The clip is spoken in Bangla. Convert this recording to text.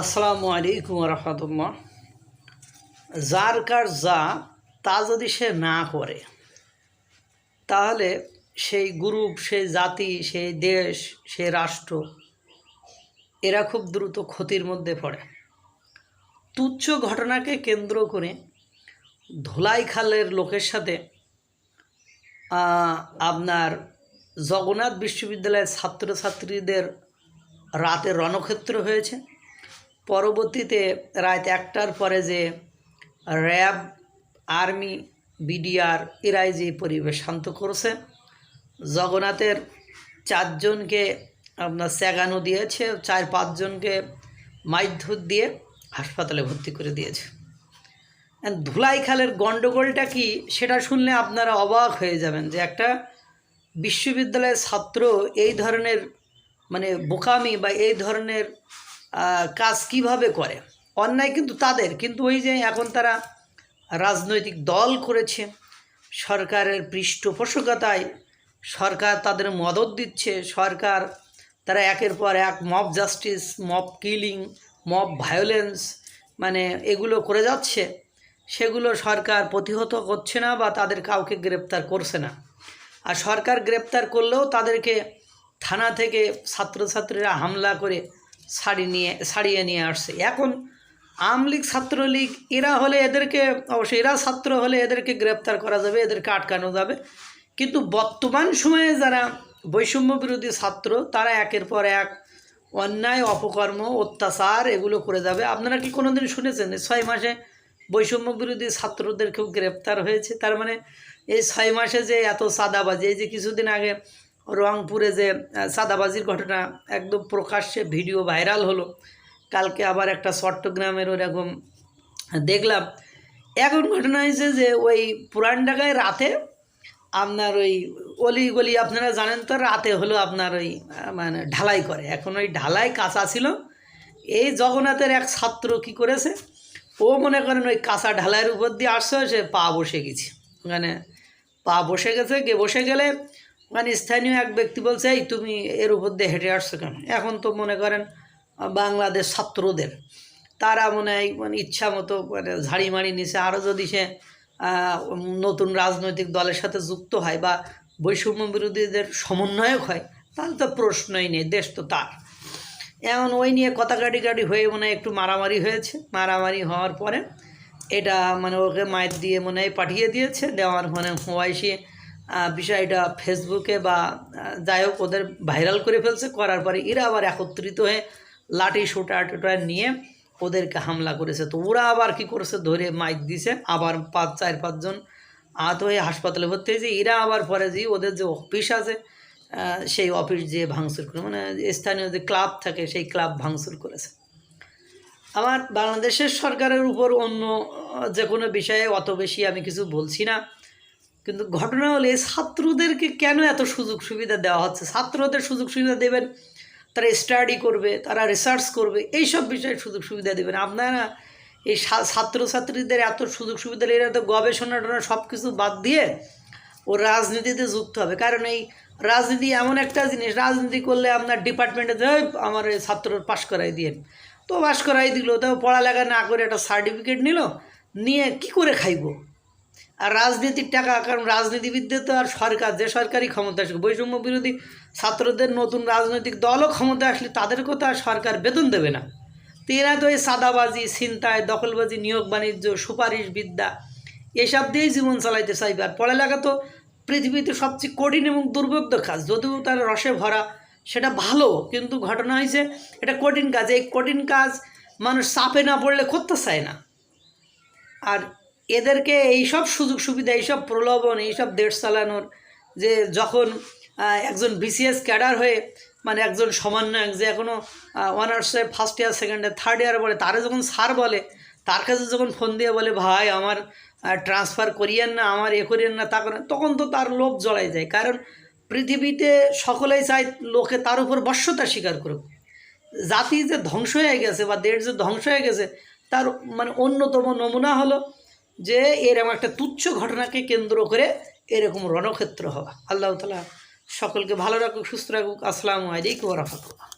আসসালামু আলাইকুম রহমতুল্লাহ। যার কার যা, তা যদি সে না করে, তাহলে সেই গ্রুপ, সেই জাতি, সেই দেশ, সেই রাষ্ট্র, এরা খুব দ্রুত ক্ষতির মধ্যে পড়ে। তুচ্ছ ঘটনাকে কেন্দ্র করে ধোলাইখালের লোকের সাথে আপনার জগন্নাথ বিশ্ববিদ্যালয়ের ছাত্রছাত্রীদের রাতে রণক্ষেত্র হয়েছে। পরবর্তীতে রাত একটার পরে যে র্যাব, আর্মি, বিডিআর এরাই যে পরিবেশ শান্ত করেছে, জগন্নাথের চারজনকে আপনার স্যাগানো দিয়েছে, চার পাঁচজনকে মাইধুর দিয়ে হাসপাতালে ভর্তি করে দিয়েছে। ধুলাইখালের গণ্ডগোলটা কি সেটা শুনলে আপনারা অবাক হয়ে যাবেন যে একটা বিশ্ববিদ্যালয়ের ছাত্র এই ধরনের মানে বোকামি বা এই ধরনের কাজ কীভাবে করে? অন্যায় কিন্তু তাদের, কিন্তু ওই যে এখন তারা রাজনৈতিক দল করেছে, সরকারের পৃষ্ঠপোষকতায় সরকার তাদের মদত দিচ্ছে, সরকার তারা একের পর এক mob justice mob killing mob violence মানে এগুলো করে যাচ্ছে, সেগুলো সরকার প্রতিহত করছে না বা তাদের কাউকে গ্রেপ্তার করছে না। আর সরকার গ্রেপ্তার করলেও তাদেরকে থানা থেকে ছাত্রছাত্রীরা হামলা করে ছাড়ি নিয়ে ছাড়িয়ে নিয়ে আসছে। এখন আমলীগ ছাত্রলীগ এরা হলে এদেরকে, অবশ্যই এরা ছাত্র হলে এদেরকে গ্রেপ্তার করা যাবে, এদেরকে আটকানো যাবে। কিন্তু বর্তমান সময়ে যারা বৈষম্য বিরোধী ছাত্র, তারা একের পর এক অন্যায়, অপকর্ম, অত্যাচার এগুলো করে যাবে। আপনারা কি কোনোদিন শুনেছেন যে ছয় মাসে বৈষম্য বিরোধী ছাত্রদেরকেও গ্রেপ্তার হয়েছে? তার মানে এই ছয় মাসে যে এত সাদাবাজি এই যে কিছুদিন আগে রংপুরে যে সাদাবাজির ঘটনা একদম প্রকাশ্যে ভিডিও ভাইরাল হলো। কালকে আবার একটা চট্টগ্রামের ওরকম দেখলাম। এখন ঘটনা হয়েছে যে, ওই পুরান ঢাকায় রাতে আপনার ওই অলি গলি, আপনারা জানেন তো, রাতে হলো আপনার ওই মানে ঢালাই করে। এখন ওই ঢালাই কাঁচা ছিল। এই জগন্নাথের এক ছাত্র কি করেছে? ও মনে করেন ওই কাঁচা ঢালাইয়ের উপর দিয়ে আসছে, সে পা বসে গেছে। মানে পা বসে গেছে গিয়ে বসে গেলে মানে স্থানীয় এক ব্যক্তি বলছে, এই তুমি এর উপর দিয়ে হেঁটে আসছো কেন? এখন তো মনে করেন, বাংলাদেশ ছাত্রদের, তারা মনে হয় মানে ইচ্ছা মতো মানে ঝাড়ি মারি নিছে। আরও যদি সে নতুন রাজনৈতিক দলের সাথে যুক্ত হয় বা বৈষম্য বিরোধীদের সমন্বয়ক হয়, তাহলে তো প্রশ্নই নেই, দেশ তো তার। এমন ওই নিয়ে কথা কাটি হয়ে মনে একটু মারামারি হয়েছে। মারামারি হওয়ার পরে এটা মানে ওকে মায়ের দিয়ে মনে হয় পাঠিয়ে দিয়েছে। দেওয়ার মানে ওয়াইসি বিষয়টা ফেসবুকে বা যাই হোক ওদের ভাইরাল করে ফেলছে, করার পরে এরা আবার একত্রিত হয়ে লাঠি, সোটা, টোটা নিয়ে ওদেরকে হামলা করেছে। তো ওরা আবার কি করেছে? ধরে মাইক দিছে। আবার পাঁচ, চার, পাঁচজন আহত হয়ে হাসপাতালে ভর্তি হয়েছে। এরা আবার পরে যে ওদের যে অফিস আছে সেই অফিস যে ভাঙচুর করে মানে স্থানীয় যে ক্লাব থাকে, সেই ক্লাব ভাঙচুর করেছে। আমার বাংলাদেশের সরকারের উপর অন্য যে কোনো বিষয়ে অত বেশি আমি কিছু বলছি না। কিন্তু ঘটনা হলে ছাত্রদেরকে কেন এত সুযোগ সুবিধা দেওয়া হচ্ছে? ছাত্রদের সুযোগ সুবিধা দেবেন, তারা স্টাডি করবে, তারা রিসার্চ করবে, এইসব বিষয়ে সুযোগ সুবিধা দেবেন। আপনারা এই ছাত্রছাত্রীদের এত সুযোগ সুবিধা এরা তো গবেষণা টনা সব কিছু বাদ দিয়ে ও রাজনীতিতে যুক্ত হবে। কারণ এই রাজনীতি এমন একটা জিনিস, রাজনীতি করলে আপনার ডিপার্টমেন্টে আমার এই ছাত্র পাশ করাই দিয়ে। তো পাশ করাই দিল, তো পড়ালেখা না করে একটা সার্টিফিকেট নিল, নিয়ে কি করে খাইবো? আর রাজনীতির টাকা, কারণ রাজনীতিবিদদের তো আর সরকার, যে সরকারি ক্ষমতা আসবে বৈষম্য বিরোধী ছাত্রদের নতুন রাজনৈতিক দলও ক্ষমতা আসলে তাদেরকেও তো আর সরকার বেতন দেবে না। তো এরা তো এই সাদাবাজি, ছিনতাই, দখলবাজি, নিয়োগ বাণিজ্য সুপারিশ বিদ্যা এসব দিয়েই জীবন চালাইতে চাইবে। আর পড়ালেখা তো পৃথিবীতে সবচেয়ে কঠিন এবং দুর্বোধ্য কাজ। যদিও তার রসে ভরা, সেটা ভালো, কিন্তু ঘটনা হয়েছে এটা কঠিন কাজ। এই কঠিন কাজ মানুষ চাপে না পড়লে করতে চায় না। আর এদেরকে এইসব সুযোগ সুবিধা, এইসব প্রলোভন, এইসব দেশ চালানোর যে যখন একজন বিসিএস ক্যাডার হয়ে মানে একজন সমন্বয়ক যে এখনও অনার্সে first year second year third year বলে, তারা যখন স্যার বলে, তার কাছে যখন ফোন দিয়ে বলে, ভাই, আমার ট্রান্সফার করিয়েন না, আমার এ করিয়েন না, তা করেন তখন তো তার লোভ জড়াই যায়। কারণ পৃথিবীতে সকলেই চায় লোকে তার উপর বশ্যতা স্বীকার করুক। জাতি যে ধ্বংস হয়ে গেছে বা দেশ যে ধ্বংস হয়ে গেছে, তার মানে অন্যতম নমুনা হলো যে এরকম একটা তুচ্ছ ঘটনাকে কেন্দ্র করে এরকম রণক্ষেত্র হওয়া আল্লাহ তালা সকলকে ভালো রাখুক, সুস্থ রাখুক। আসসালামু আলাইকুম রহমতুল্লাহ।